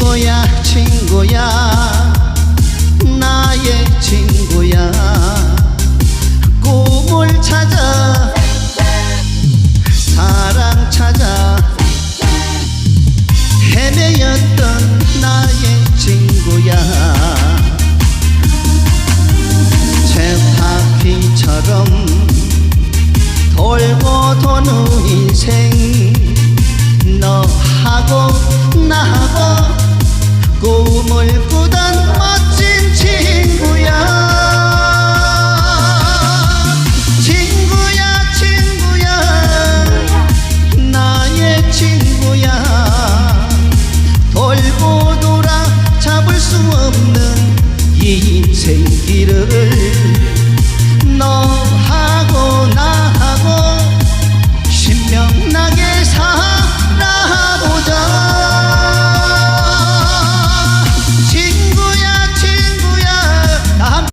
친구야 친구야. 나의 친구야. 꿈을 찾아. 사랑 찾아. 헤매였던 나의 친구야. 쇠바퀴처럼 돌고 도는 인생. 너하고 나하고 생기를